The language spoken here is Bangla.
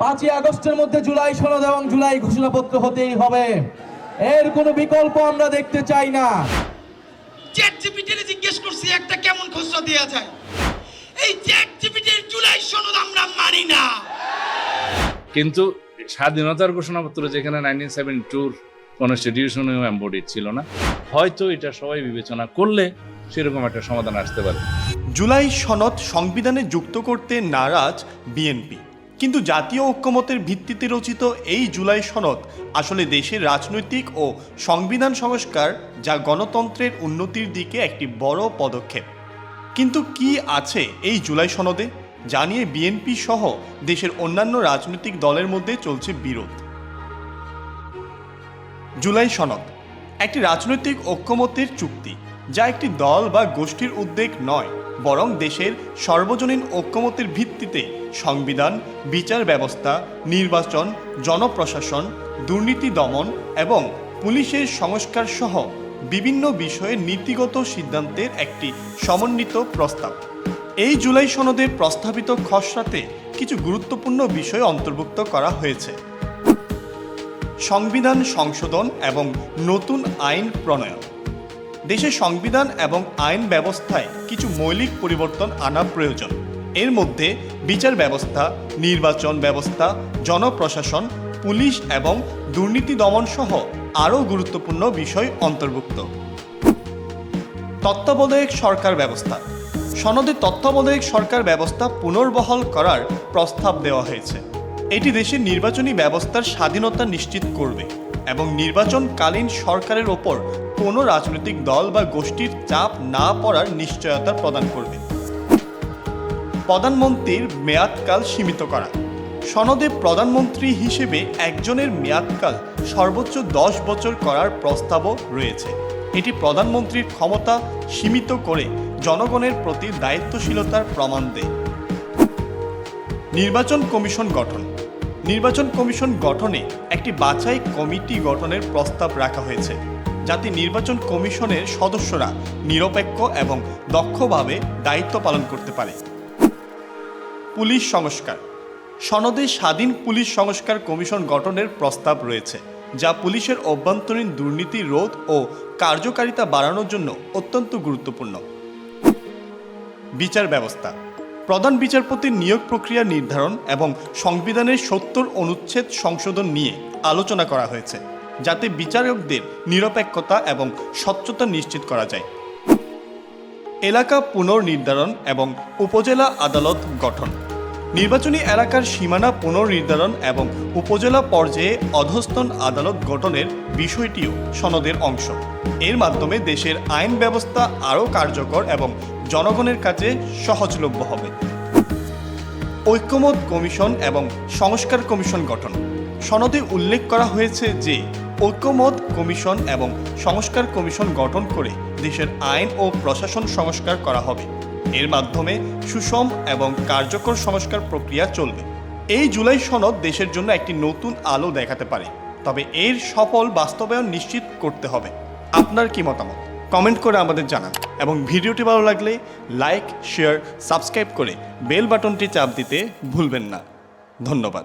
পাঁচই আগস্টের মধ্যে জুলাই সনদ এবং জুলাই ঘোষণাপত্র হতেই হবে। এর কোনো বিকল্প আমরা দেখতে চাই না। চ্যাট জিপিটির জিজ্ঞেস করছি একটা কেমন খসড়া দেওয়া যায়? এই চ্যাট জিপিটির জুলাই সনদ আমরা মানি না। কিন্তু স্বাধীনতার ঘোষণাপত্র যেখানে নাইনটিন সেভেন্টি টুর কনস্টিটিউশনেও এম্বডিড ছিল না। হয়তো এটা সবাই বিবেচনা করলে সেরকম একটা সমাধান আসতে পারে। জুলাই সনদ সংবিধানে যুক্ত করতে নারাজ বিএনপি। কিন্তু জাতীয় ঐক্যমতের ভিত্তিতে রচিত এই জুলাই সনদ আসলে দেশের রাজনৈতিক ও সংবিধান সংস্কার যা গণতন্ত্রের উন্নতির দিকে একটি বড় পদক্ষেপ। কিন্তু কি আছে এই জুলাই সনদে? জানিয়ে বিএনপি সহ দেশের অন্যান্য রাজনৈতিক দলের মধ্যে চলছে বিরোধ। জুলাই সনদ, একটি রাজনৈতিক ঐক্যমতের চুক্তি। যা একটি দল বা গোষ্ঠীর উদ্বেগ নয়, বরং দেশের সর্বজনীন ঐক্যমতের ভিত্তিতে সংবিধান, বিচার ব্যবস্থা, নির্বাচন, জনপ্রশাসন, দুর্নীতি দমন এবং পুলিশের সংস্কার সহ বিভিন্ন বিষয়ে নীতিগত সিদ্ধান্তের একটি সমন্বিত প্রস্তাব। এই জুলাই সনদে প্রস্তাবিত খসড়াতে কিছু গুরুত্বপূর্ণ বিষয় অন্তর্ভুক্ত করা হয়েছে। সংবিধান সংশোধন এবং নতুন আইন প্রণয়ন। দেশের সংবিধান এবং আইন ব্যবস্থায় কিছু মৌলিক পরিবর্তন আনা প্রয়োজন। এর মধ্যে বিচার ব্যবস্থা, নির্বাচন ব্যবস্থা, জনপ্রশাসন, পুলিশ এবং দুর্নীতি দমন সহ আরও গুরুত্বপূর্ণ বিষয় অন্তর্ভুক্ত। তত্ত্বাবধায়ক সরকার ব্যবস্থা। সনদে তত্ত্বাবধায়ক সরকার ব্যবস্থা পুনর্বহাল করার প্রস্তাব দেওয়া হয়েছে। এটি দেশের নির্বাচনী ব্যবস্থার স্বাধীনতা নিশ্চিত করবে। এবং নির্বাচনকালীন সরকারের ওপর কোনো রাজনৈতিক দল বা গোষ্ঠীর চাপ না পড়ার নিশ্চয়তা প্রদান করবে। প্রধানমন্ত্রীর মেয়াদকাল সীমিত করা। সনদে প্রধানমন্ত্রী হিসেবে একজনের মেয়াদকাল সর্বোচ্চ দশ বছর করার প্রস্তাবও রয়েছে। এটি প্রধানমন্ত্রীর ক্ষমতা সীমিত করে জনগণের প্রতি দায়িত্বশীলতার প্রমাণ দেয়। নির্বাচন কমিশন গঠন। নির্বাচন কমিশন গঠনে একটি বাছাই কমিটি গঠনের প্রস্তাব রাখা হয়েছে, যাতে নির্বাচন কমিশনের সদস্যরা নিরপেক্ষ এবং দক্ষভাবে দায়িত্ব পালন করতে পারে। পুলিশ সংস্কার। সনদে স্বাধীন পুলিশ সংস্কার কমিশন গঠনের প্রস্তাব রয়েছে, যা পুলিশের অভ্যন্তরীণ দুর্নীতি রোধ ও কার্যকারিতা বাড়ানোর জন্য অত্যন্ত গুরুত্বপূর্ণ। বিচার ব্যবস্থা। প্রধান বিচারপতির নিয়োগ প্রক্রিয়া নির্ধারণ এবং সংবিধানের সত্তর অনুচ্ছেদ সংশোধন নিয়ে আলোচনা করা হয়েছে, যাতে বিচারকদের নিরপেক্ষতা এবং স্বচ্ছতা নিশ্চিত করা যায়। এলাকা পুনর্নির্ধারণ এবং উপজেলা আদালত গঠন। নির্বাচনী এলাকার সীমানা পুনর্নির্ধারণ এবং উপজেলা পর্যায়ে অধস্তন আদালত গঠনের বিষয়টিও সনদের অংশ। এর মাধ্যমে দেশের আইন ব্যবস্থা আরও কার্যকর এবং জনগণের কাছে সহজলভ্য হবে। ঐক্যমত কমিশন এবং সংস্কার কমিশন গঠন। সনদে উল্লেখ করা হয়েছে যে, ঐক্যমত কমিশন এবং সংস্কার কমিশন গঠন করে দেশের আইন ও প্রশাসন সংস্কার করা হবে। এর মাধ্যমে সুষম এবং কার্যকর সংস্কার প্রক্রিয়া চলবে। এই জুলাই সনদ দেশের জন্য একটি নতুন আলো দেখাতে পারে। তবে এর সফল বাস্তবায়ন নিশ্চিত করতে হবে। আপনার কি মতামত? কমেন্ট করে আমাদের জানান। এবং ভিডিওটি ভালো লাগলে লাইক, শেয়ার, সাবস্ক্রাইব করে বেল বাটনটি চাপ দিতে ভুলবেন না। ধন্যবাদ।